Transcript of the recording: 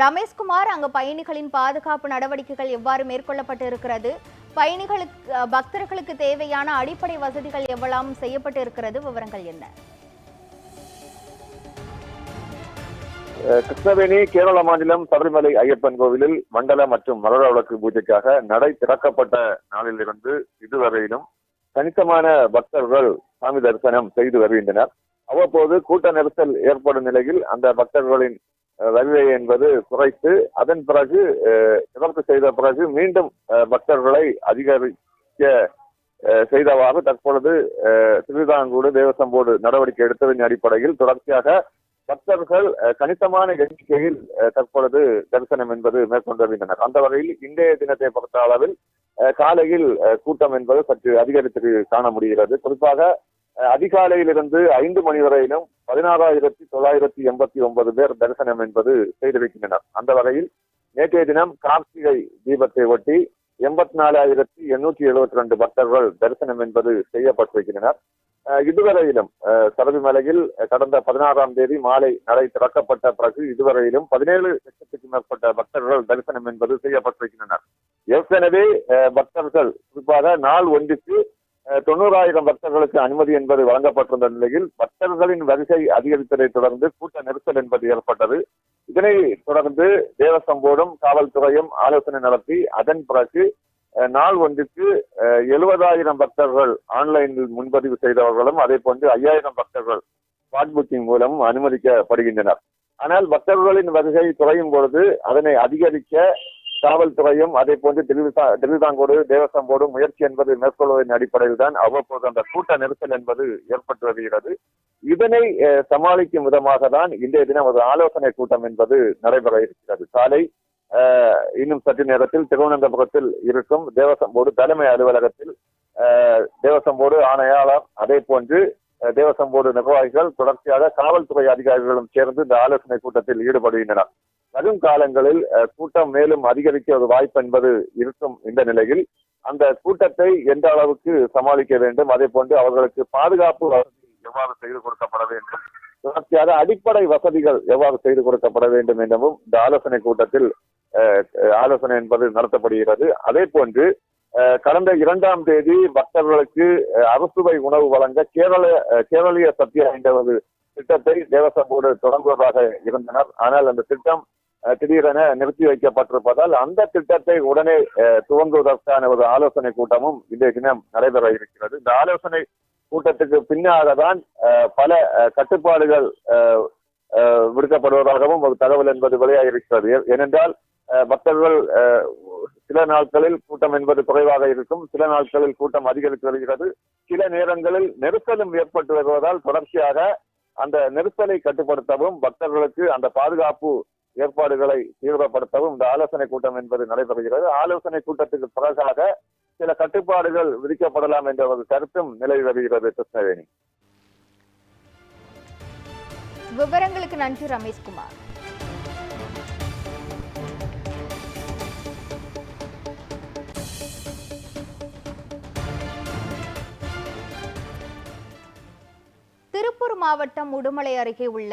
ரமேஷ்குமார் அங்கு பயணிகளின் பாதுகாப்பு நடவடிக்கைகள் எவ்வாறு மேற்கொள்ளப்பட்டு இருக்கிறது பயணிகளுக்கு பக்தர்களுக்கு தேவையான அடிப்படை வசதிகள் எவ்வளவு செய்யப்பட்டு இருக்கிறது விவரங்கள் என்ன? கிருஷ்ணவேணி கேரள மாநிலம் சபரிமலை ஐயப்பன் கோவிலில் மண்டல மற்றும் மலர விளக்கு பூஜைக்காக நடை திறக்கப்பட்ட நாளிலிருந்து இதுவரையிலும் கணிசமான பக்தர்கள் சாமி தரிசனம் செய்து வருகின்றனர். அவ்வப்போது கூட்ட நெரிசல் ஏற்படும் நிலையில் அந்த பக்தர்களின் அஹ், வருகை என்பது குறைத்து அதன் பிறகு அஹ், செய்த பிறகு மீண்டும் பக்தர்களை அதிகரிக்க செய்தவாறு தற்பொழுது திருவிதாங்கூடு தேவசம் போர்டு நடவடிக்கை எடுத்ததன் அடிப்படையில் தொடர்ச்சியாக பக்தர்கள் கணிசமான எண்ணிக்கையில் தற்பொழுது தரிசனம் என்பது மேற்கொண்டு வருகின்றனர் அந்த வகையில் இன்றைய தினத்தை பொறுத்த அளவில் காலையில் கூட்டம் என்பது சற்று அதிகரித்து காண முடிகிறது. குறிப்பாக அதிகாலையிலிருந்து ஐந்து மணி வரையிலும் பதினாறாயிரத்தி தொள்ளாயிரத்தி எண்பத்தி ஒன்பது பேர் தரிசனம் என்பது செய்திருக்கின்றனர் அந்த வகையில் நேற்றைய தினம் கார்த்திகை தீபத்தை ஒட்டி எண்பத்தி நாலாயிரத்தி எண்ணூற்றி எழுபத்தி ரெண்டு பக்தர்கள் தரிசனம் என்பது செய்யப்பட்டிருக்கின்றனர் அஹ் இதுவரையிலும் அஹ் சபரிமலையில் கடந்த பதினாறாம் தேதி மாலை நடை திறக்கப்பட்ட பிறகு இதுவரையிலும் பதினேழு லட்சத்துக்கு மேற்பட்ட பக்தர்கள் தரிசனம் என்பது செய்யப்பட்டிருக்கின்றனர் ஏற்கனவே பக்தர்கள் குறிப்பாக நாள் ஒன்றுக்கு தொண்ணூறாயிரம் பக்தர்களுக்கு அனுமதி என்பது வழங்கப்பட்டிருந்த நிலையில் பக்தர்களின் வரிசை அதிகரித்ததை தொடர்ந்து கூட்ட நெரிசல் என்பது ஏற்பட்டது. இதனை தொடர்ந்து தேவஸ்வம் போர்டும் காவல்துறையும் ஆலோசனை நடத்தி அதன் பிறகு அஹ், நாள் ஒன்றுக்கு எழுபதாயிரம் பக்தர்கள் ஆன்லைனில் முன்பதிவு செய்தவர்களும் அதே போன்று ஐயாயிரம் பக்தர்கள் ஸ்பாட் புக்கிங் மூலம் அனுமதிக்கப்படுகின்றனர். ஆனால் பக்தர்களின் வருகை குறையும் பொழுது அதனை அதிகரிக்க காவல்துறையும் அதே போன்று திருவிதா திருவிதாங்கோடு தேவசம் முயற்சி என்பது மேற்கொள்வதன் அடிப்படையில் தான் அவ்வப்போது அந்த கூட்ட நெரிசல் என்பது ஏற்பட்டு வருகிறது. இதனை சமாளிக்கும் விதமாக தான் இன்றைய தினம் ஒரு ஆலோசனை கூட்டம் என்பது நடைபெற இருக்கிறது. காலை இன்னும் சற்று நேரத்தில் திருவனந்தபுரத்தில் இருக்கும் தேவசம்போடு தலைமை அலுவலகத்தில் அஹ், தேவசம் போர்டு ஆணையாளர் அதே போன்று தேவசம்போடு தேவசம் நிர்வாகிகள் தொடர்ச்சியாக காவல்துறை அதிகாரிகளும் சேர்ந்து இந்த ஆலோசனை கூட்டத்தில் ஈடுபடுகின்றனர். வரும் காலங்களில் அஹ், கூட்டம் மேலும் அதிகரிக்க ஒரு வாய்ப்பு என்பது இருக்கும் இந்த நிலையில் அந்த கூட்டத்தை எந்த அளவுக்கு சமாளிக்க வேண்டும் அதே போன்று அவர்களுக்கு பாதுகாப்பு வசதி எவ்வாறு செய்து கொடுக்கப்பட வேண்டும் தொடர்ச்சியாக அடிப்படை வசதிகள் எவ்வாறு செய்து கொடுக்கப்பட வேண்டும் எனவும் இந்த ஆலோசனை கூட்டத்தில் அஹ், ஆலோசனை என்பது நடத்தப்படுகிறது. அதே போன்று அஹ், கடந்த இரண்டாம் தேதி பக்தர்களுக்கு அரசுவை அறுசுவை உணவு வழங்க கேரள கேரளிய கேரளீய சத்யா என்ற ஒரு திட்டத்தை தேவசம் போர்டு தொடங்குவதாக இருந்தனர். ஆனால் அந்த திட்டம் அஹ், திடீரென நிறுத்தி வைக்கப்பட்டிருப்பதால் அந்த திட்டத்தை உடனே துவங்குவதற்கான ஒரு ஆலோசனை கூட்டமும் இன்றைய தினம் நடைபெற இருக்கிறது. இந்த ஆலோசனை கூட்டத்துக்கு பின்னாக தான் பல அஹ், கட்டுப்பாடுகள் அஹ், விடுக்கப்படுவதாகவும் ஒரு தகவல் என்பது வெளியாகிருக்கிறது ஏ- ஏனென்றால் அஹ், பக்தர்கள் சில நாட்களில் கூட்டம் என்பது குறைவாக இருக்கும். சில நாட்களில் கூட்டம் அதிகரித்து வருகிறது. சில நேரங்களில் நெருக்கலும் ஏற்பட்டு வருவதால் தொடர்ச்சியாக அந்த நெரிசலை கட்டுப்படுத்தவும் பக்தர்களுக்கு அந்த பாதுகாப்பு ஏற்பாடுகளை தீவிரப்படுத்தவும் இந்த ஆலோசனை கூட்டம் என்பது நடைபெறுகிறது. ஆலோசனை கூட்டத்துக்கு பிறகாக சில கட்டுப்பாடுகள் விதிக்கப்படலாம் என்ற ஒரு கருத்தும் நிலவி வருகிறது கிருஷ்ணவேணி. விவரங்களுக்கு நன்றி ரமேஷ்குமார். மாவட்டம் உடுமலை அருகே உள்ள